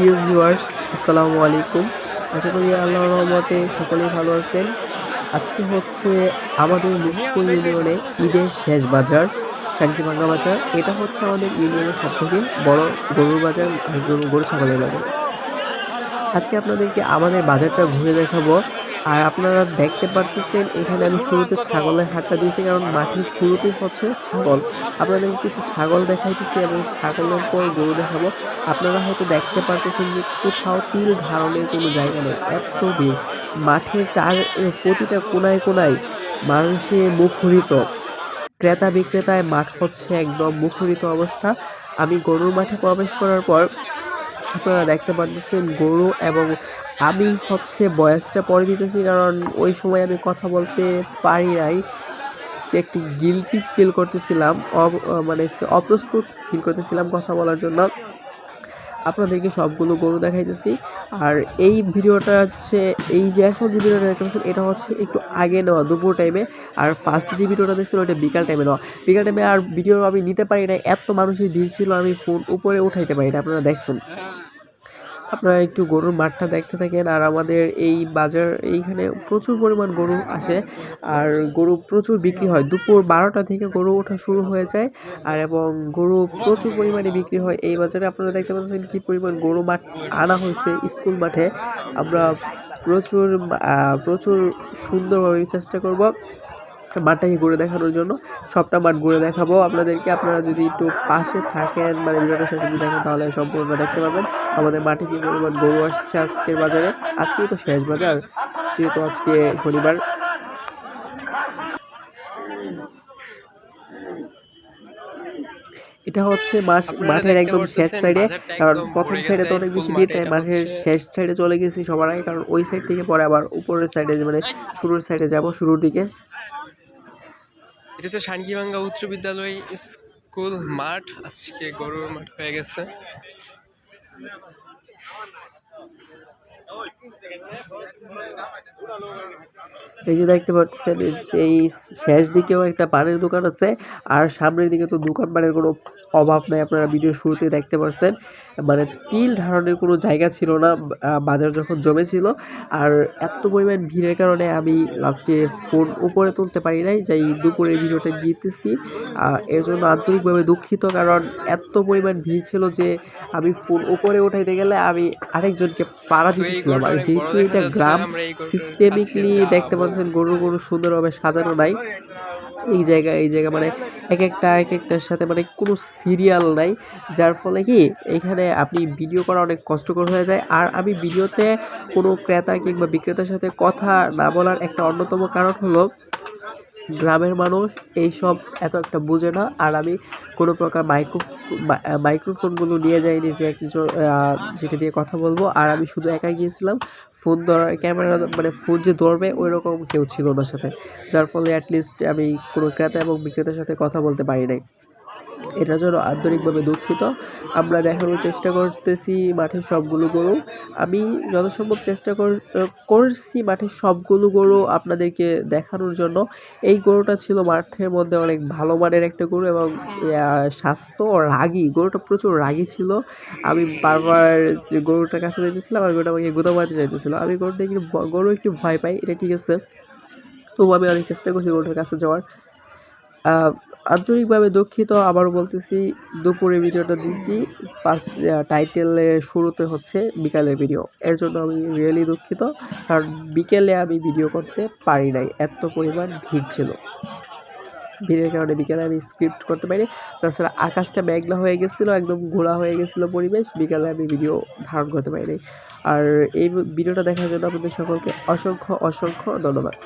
প্রিয় ভিউয়ার্স আসসালামু আলাইকুম। আশা করি আল্লাহর রহমতে সকলেই ভালো আছেন। আজকে হচ্ছে আমাদের মুক্তি ইউনিয়নে ঈদের শেষ বাজার শান্তিভাঙ্গা বাজার। এটা হচ্ছে আমাদের ইউনিয়নের সব থেকে বড় গরুর বাজার, গরু গরু ছাগলের বাজার। আজকে আপনাদেরকে আমাদের বাজারটা ঘুরে দেখাবো। আর আপনারা দেখতে পারতেছেন, এখানে আমি শুরুতে ছাগলের হাটটা দিয়েছি, কারণ মাঠের শুরুতেই হচ্ছে ছাগল। আপনাদের কিছু ছাগল দেখাইতেছি এবং ছাগলের পর গরু দেখাবো। আপনারা হয়তো দেখতে পারতেছেন যে কোথাও তিল ধারণের কোনো জায়গা নেই। এত ভিড়। মাঠের চার প্রতিটা কোনায় কোনায় মানুষে মুখরিত ক্রেতা বিক্রেতায় মাঠ হচ্ছে একদম মুখরিত অবস্থা। আমি গরুর মাঠে প্রবেশ করার পর আপনারা দেখতে পারতেছেন গরু এবং আমি হচ্ছে বয়সটা পরে দিতেছি, কারণ ওই সময় আমি কথা বলতে পারি নাই। যে একটি গিলটি ফিল করতেছিলাম মানে অপ্রস্তুত ফিল করতেছিলাম কথা বলার জন্য। আপনাদেরকে সবগুলো গরু দেখাইতেছি। আর এই ভিডিওটা হচ্ছে, এই যে এখন যে ভিডিওটা দেখতে পাচ্ছেন এটা হচ্ছে একটু আগে নেওয়া, দুপুর টাইমে আর ফার্স্ট যে ভিডিওটা দেখছিল ওটা বিকাল টাইমে নেওয়া। বিকাল টাইমে আর ভিডিও আমি নিতে পারি না এত মানুষের ভিড় ছিল, আমি ফোন উপরে উঠাইতে পারি না আপনারা দেখছেন। আপনারা একটু গরুর মাঠটা দেখতে থাকেন, আর আমাদের এই বাজার এইখানে প্রচুর পরিমাণ গরু আসে, আর গরু প্রচুর বিক্রি হয়। দুপুর বারোটা থেকে গরু ওঠা শুরু হয়ে যায়, আর এবং গরু প্রচুর পরিমাণে বিক্রি হয়। এই বাজারে আপনারা দেখতে পাচ্ছেন কি পরিমাণ গরু মাঠ আনা হয়েছে স্কুল মাঠে। আমরা প্রচুর প্রচুর সুন্দরভাবে চেষ্টা করব মাঠটাকে ঘুরে দেখানোর জন্য। সবটা মাঠ ঘুরে দেখাবো। আপনাদেরকে আপনারা যদি একটু পাশে থাকেন মানে ভিডিওটা সাথে যদি দেখেন তাহলে সম্পূর্ণ দেখতে পাবেন। আমাদের মাঠে কি পরিমাণ গরু আসছে আজকের বাজারে? আজকেই তো শেষ বাজার যেহেতু আজকে শনিবার। এটা হচ্ছে মাস মাঠের একদম শেষ সাইডে। কারণ প্রথম সাইডে তো অনেক বেশি ভিড় এটা মাঠের শেষ সাইডে চলে গেছি সবার আগে। কারণ ওই সাইড থেকে পরে আবার উপরের সাইডে মানে শুরুর সাইডে যাব শুরুর দিকে। এটা হচ্ছে শানকিভাঙ্গা উচ্চ বিদ্যালয় স্কুল মাঠ। আজকে গরুর মাঠ হয়ে গেছে। এই যে দেখতে পাচ্ছেন, এই শেষ দিকেও একটা পানের দোকান আছে, আর সামনের দিকে তো দোকান পানের কোনো অভাব নাই আপনারা ভিডিও শুরুতে দেখতে পারছেন। মানে তিল ধারণের কোনো জায়গা ছিল না বাজার যখন জমেছিল। আর এত পরিমাণ ভিড়ের কারণে আমি লাস্টে ফোন উপরে তুলতে পারি নাই যাই দুপুরে ভিডিওটা দিতেছি। এর জন্য আন্তরিকভাবে দুঃখিত কারণ এত পরিমাণ ভিড় ছিল যে আমি ফোন উপরে উঠাইতে গেলে আমি আরেকজনকে পাড়া দিতেছিলাম। আর যেহেতু এটা গ্রাম সিস্টেমিকলি দেখতে যাব। পাচ্ছেন গরু গরু সুন্দরভাবে সাজানো নাই। এই জায়গা এই জায়গা মানে এক একটা এক একটার সাথে মানে কোনো সিরিয়াল নাই। যার ফলে কি, এখানে আপনি ভিডিও করা অনেক কষ্টকর হয়ে যায়। আর আমি ভিডিওতে কোনো ক্রেতা কিংবা বিক্রেতার সাথে কথা না বলার একটা অন্যতম কারণ হলো গ্রামের মানুষ এইসব এত একটা বোঝে না। আর আমি কোনো প্রকার মাইক্রো মাইক্রোফোনগুলো নিয়ে যাইনি যে একজন যেটা দিয়ে কথা বলব। আর আমি শুধু একাই গিয়েছিলাম। ফোন ধরার ক্যামেরা মানে ফোন যে ধরবে ওই রকম কেউ ছিল না সাথে। যার ফলে অ্যাটলিস্ট আমি কোনো ক্রেতা এবং বিক্রেতার সাথে কথা বলতে পারি নাই। এটার জন্য আন্তরিকভাবে দুঃখিত। আমরা দেখানোর চেষ্টা করতেছি মাঠের সবগুলো গরু। আমি যথাসম্ভব চেষ্টা কর- করছি মাঠের সবগুলো গরু আপনাদেরকে দেখানোর জন্য। এই গরুটা ছিল মাঠের মধ্যে অনেক ভালো মানের একটা গরু এবং স্বাস্থ্য রাগী। গরুটা প্রচুর রাগী ছিল। আমি বারবার গরুটার কাছে যাইতেছিলাম আর গরুটা আমাকে গুঁতো মারতে চাইতেছিল আমি গরুটা একটু গরু একটু ভয় পাই, এটা ঠিক আছে। তবু আমি অনেক চেষ্টা করছি গরুটার কাছে যাওয়ার। আন্তরিকভাবে দুঃখিত, আবারও বলতেছি, দুপুরে ভিডিওটা দিছি। ফার্স্ট টাইটেলের শুরুতে হচ্ছে বিকালের ভিডিও এর জন্য আমি রিয়েলি দুঃখিত, কারণ বিকেলে আমি ভিডিও করতে পারি নাই। এত পরিমাণ ভিড় ছিল। ভিড়ের কারণে বিকেলে আমি স্ক্রিপ্ট করতে পারিনি। তাছাড়া আকাশটা মেঘলা হয়ে গেছিল, একদম ঘোলা হয়ে গেছিল পরিবেশ। বিকালে আমি ভিডিও ধারণ করতে পারিনি। আর এই ভিডিওটা দেখার জন্য আপনাদের সকলকে অসংখ্য অসংখ্য ধন্যবাদ।